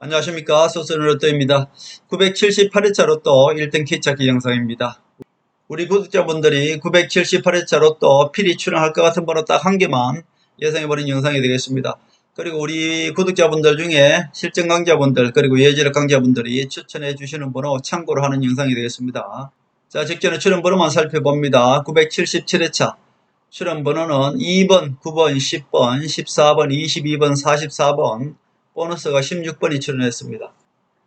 안녕하십니까 소스는 로또입니다. 978회차 로또 1등 키찾기 영상입니다. 우리 구독자분들이 978회차 로또 필히 출연할 것 같은 번호 딱 한 개만 예상해버린 영상이 되겠습니다. 그리고 우리 구독자분들 중에 실전 강자분들 그리고 예지력 강자분들이 추천해 주시는 번호 참고로 하는 영상이 되겠습니다. 자 직전에 출연 번호만 살펴봅니다. 977회차 출연 번호는 2번, 9번, 10번, 14번, 22번, 44번 보너스가 16번이 출연했습니다.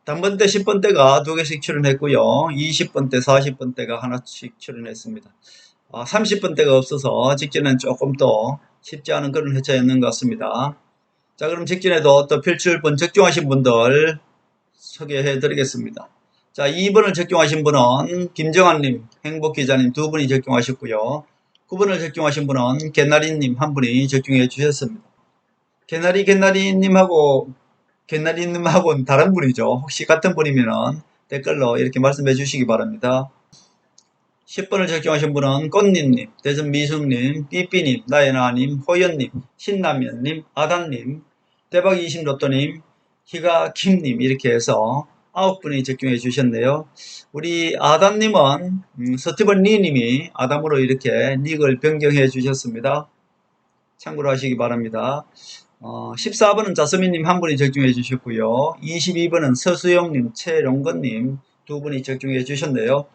단번대 10번대가 두 개씩 출연했고요. 20번대, 40번대가 하나씩 출연했습니다. 아, 30번대가 없어서 직전엔 조금 더 쉽지 않은 그런 회차였는 것 같습니다. 자, 그럼 직전에도 또 필출번 적중하신 분들 소개해 드리겠습니다. 자, 2번을 적중하신 분은 김정환님, 행복기자님 두 분이 적중하셨고요. 9번을 적중하신 분은 개나리님 한 분이 적중해 주셨습니다. 개나리 개나리님하고 개나리님하고는 다른 분이죠. 혹시 같은 분이면은 댓글로 이렇게 말씀해 주시기 바랍니다. 10번을 적중하신 분은 꽃님님, 대전미숙님, 삐삐님, 나연아님, 호연님, 신라면님, 아단님, 대박20 로또님, 희가킴님 이렇게 해서 9분이 적중해 주셨네요. 우리 아담님은 음, 서티번 리님이 아담으로 이렇게 닉을 변경해 주셨습니다. 참고로 하시기 바랍니다. 어, 14번은 자스민님 한 분이 적중해 주셨고요. 22번은 서수영님, 최롱건님 두 분이 적중해 주셨네요.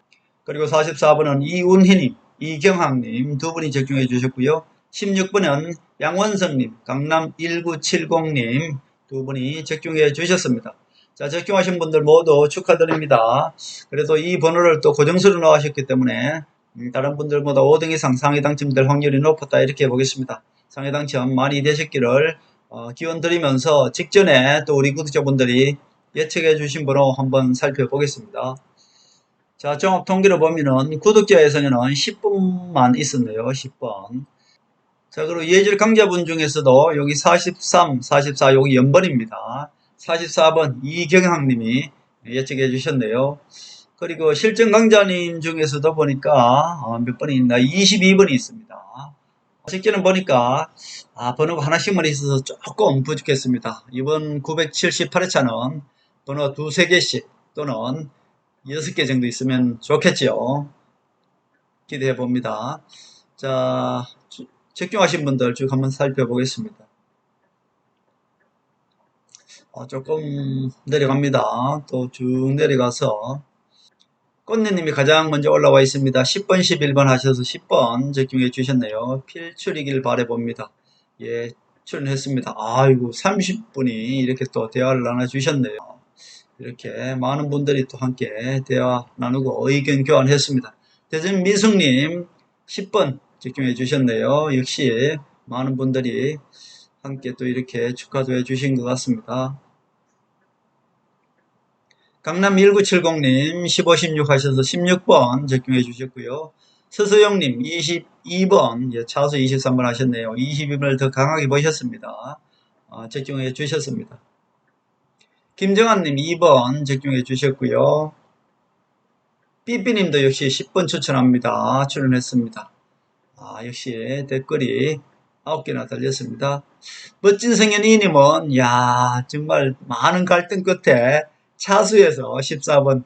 그리고 44번은 이운희님, 이경학님 두 분이 적중해 주셨고요. 16번은 양원성님, 강남 1970님 두 분이 적중해 주셨습니다. 자, 적중하신 분들 모두 축하드립니다. 그래도 이 번호를 또 고정수로 넣으셨기 때문에 음, 다른 분들보다 5등 이상 상위 당첨될 확률이 높았다 이렇게 보겠습니다. 상위 당첨 많이 되셨기를 어, 기원 드리면서 직전에 또 우리 구독자분들이 예측해 주신 번호 한번 살펴보겠습니다. 자, 종합 통계를 보면은 구독자 예상에는 10분만 있었네요. 10번. 자, 그리고 예절 강자분 중에서도 여기 43, 44 여기 연번입니다. 44번 이경학님이 예측해 주셨네요. 그리고 실전 강자님 중에서도 보니까 어, 몇 번이 있나 22번이 있습니다. 직전은 보니까 아, 번호가 하나씩만 있어서 조금 부족했습니다. 이번 978회차는 번호 두세 개씩 또는 여섯 개 정도 있으면 좋겠지요. 기대해 봅니다. 자, 적중하신 분들 쭉 한번 살펴보겠습니다. 어, 조금 내려갑니다. 또 쭉 내려가서 꽃내님이 가장 먼저 올라와 있습니다. 10번, 11번 하셔서 10번 적중해 주셨네요. 필출이길 바래봅니다. 예, 출연했습니다. 아이고, 30분이 이렇게 또 대화를 나눠주셨네요. 이렇게 많은 분들이 또 함께 대화 나누고 의견 교환했습니다. 대전 미숙님 10번 적중해 주셨네요. 역시 많은 분들이 함께 또 이렇게 축하도 해 주신 것 같습니다. 강남 1970님 15, 16 하셔서 16번 적중해 주셨고요. 서소영님 22번 예, 차수 23번 하셨네요. 22번을 더 강하게 보셨습니다. 어, 적중해 주셨습니다. 김정환님 2번 적중해 주셨고요. 삐삐님도 역시 10번 추천합니다. 출연했습니다. 아, 역시 댓글이 9개나 달렸습니다. 멋진 성현 이님은 야 정말 많은 갈등 끝에 차수에서 14번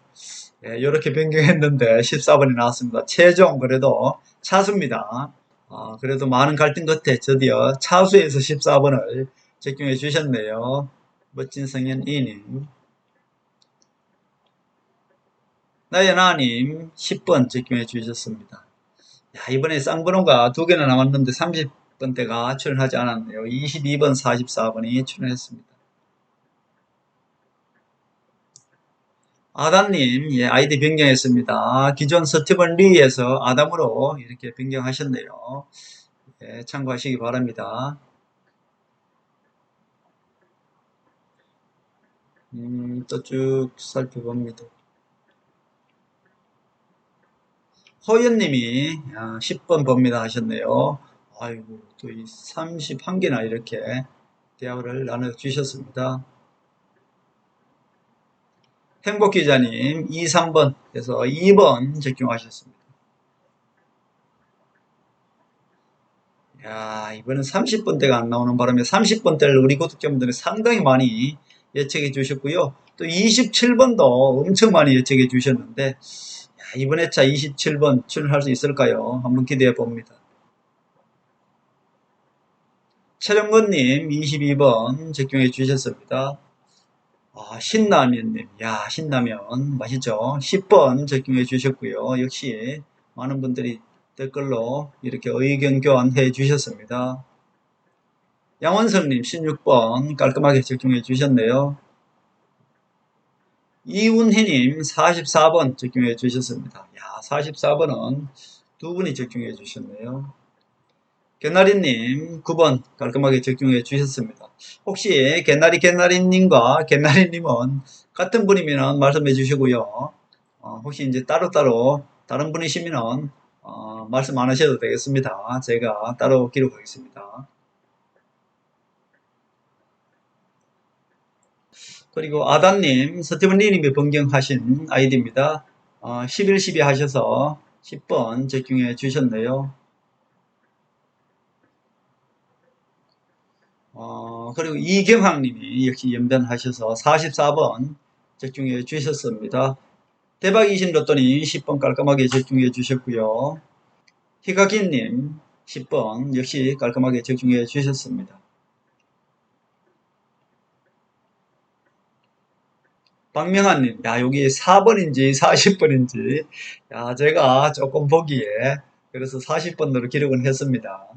예, 이렇게 변경했는데 14번이 나왔습니다. 최종 그래도 차수입니다. 아, 그래도 많은 갈등 끝에 드디어 차수에서 14번을 적용해 주셨네요. 멋진 성현 이님. 나연아님 10번 적용해 주셨습니다. 야, 이번에 쌍번호가 두 개나 남았는데 30번대가 출연하지 않았네요. 22번, 44번이 출연했습니다. 아담님, 예, 아이디 변경했습니다. 기존 서티번 리에서 아담으로 이렇게 변경하셨네요. 예, 참고하시기 바랍니다. 음, 또 쭉 살펴봅니다. 호연님이 10번 봅니다 하셨네요. 아이고, 또 이 31개나 이렇게 대화를 나눠주셨습니다. 행복 기자님 2, 3번 그래서 2번 적용하셨습니다. 야 이번엔 30번대가 안 나오는 바람에 30번대를 우리 구독자분들이 상당히 많이 예측해 주셨고요. 또 27번도 엄청 많이 예측해 주셨는데 야, 이번 회차 27번 출연할 수 있을까요? 한번 기대해 봅니다. 최정건님 22번 적용해 주셨습니다. 아, 신라면님, 야, 신라면 맛있죠? 10번 적용해 주셨고요. 역시 많은 분들이 댓글로 이렇게 의견 교환해 주셨습니다. 양원성님 16번 깔끔하게 적용해 주셨네요. 이운희님 44번 적용해 주셨습니다. 야, 44번은 두 분이 적용해 주셨네요. 개나리님 9번 깔끔하게 적용해 주셨습니다. 혹시 개나리 개나리님과 개나리님은 같은 분이면 말씀해 주시고요. 어, 혹시 이제 따로따로 다른 분이시면 어, 말씀 안 하셔도 되겠습니다. 제가 따로 기록하겠습니다. 그리고 아담님, 서티븐리님이 변경하신 아이디입니다. 어, 11, 12 하셔서 10번 적용해 주셨네요. 어, 그리고 이경학님이 역시 연변하셔서 44번 적중해 주셨습니다. 대박이신 로또님 10번 깔끔하게 적중해 주셨고요. 희가기님 10번 역시 깔끔하게 적중해 주셨습니다. 박명환님, 야, 여기 4번인지 40번인지, 야, 제가 조금 보기에, 그래서 40번으로 기록을 했습니다.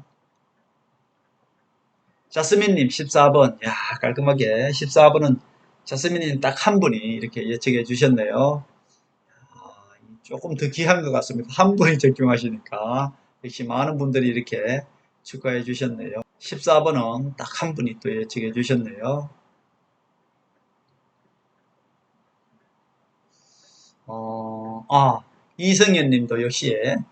자스민님 14번. 야, 깔끔하게 14번은 자스민님 딱 한 분이 이렇게 예측해 주셨네요. 아, 조금 더 귀한 것 같습니다. 한 분이 적용하시니까 역시 많은 분들이 이렇게 축하해 주셨네요. 14번은 딱 한 분이 또 예측해 주셨네요. 어, 아, 이성현 님도 역시 어,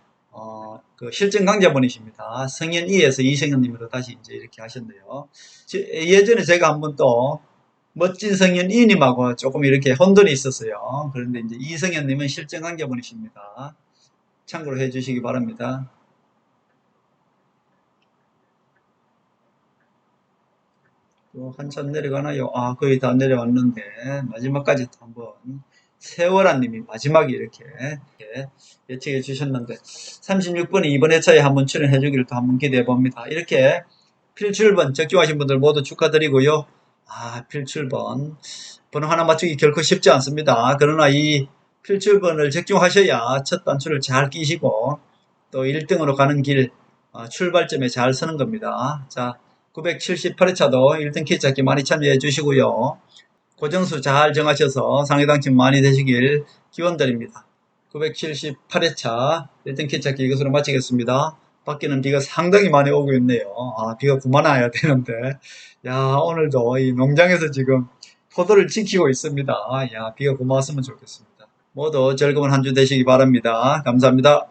그 실전 강자분이십니다. 성현 2에서 이성현 님으로 다시 이제 이렇게 하셨네요. 지- 예전에 제가 한번 또 멋진 성현 2 님하고 조금 이렇게 혼돈이 있었어요. 그런데 이제 이성현 님은 실전 강자분이십니다. 참고로 해 주시기 바랍니다. 또 한참 내려가나요? 아, 거의 다 내려왔는데 마지막까지 또 한번 세월아님이 마지막에 이렇게, 예측해 주셨는데 36번이 이번 회차에 한번 출연해 주기를 또 한번 기대해 봅니다. 이렇게 필출번 적중하신 분들 모두 축하드리고요. 아 필출번 번호 하나 맞추기 결코 쉽지 않습니다. 그러나 이 필출번을 적중하셔야 첫 단추를 잘 끼시고 또 1등으로 가는 길 어, 출발점에 잘 서는 겁니다. 자 978회차도 1등 키 찾기 많이 참여해 주시고요. 고정수 잘 정하셔서 상위 당첨 많이 되시길 기원드립니다. 978회차 1등 키 찾기 이것으로 마치겠습니다. 밖에는 비가 상당히 많이 오고 있네요. 아, 비가 그만와야 되는데. 야, 오늘도 이 농장에서 지금 포도를 지키고 있습니다. 야, 비가 고마웠으면 좋겠습니다. 모두 즐거운 한 주 되시기 바랍니다. 감사합니다.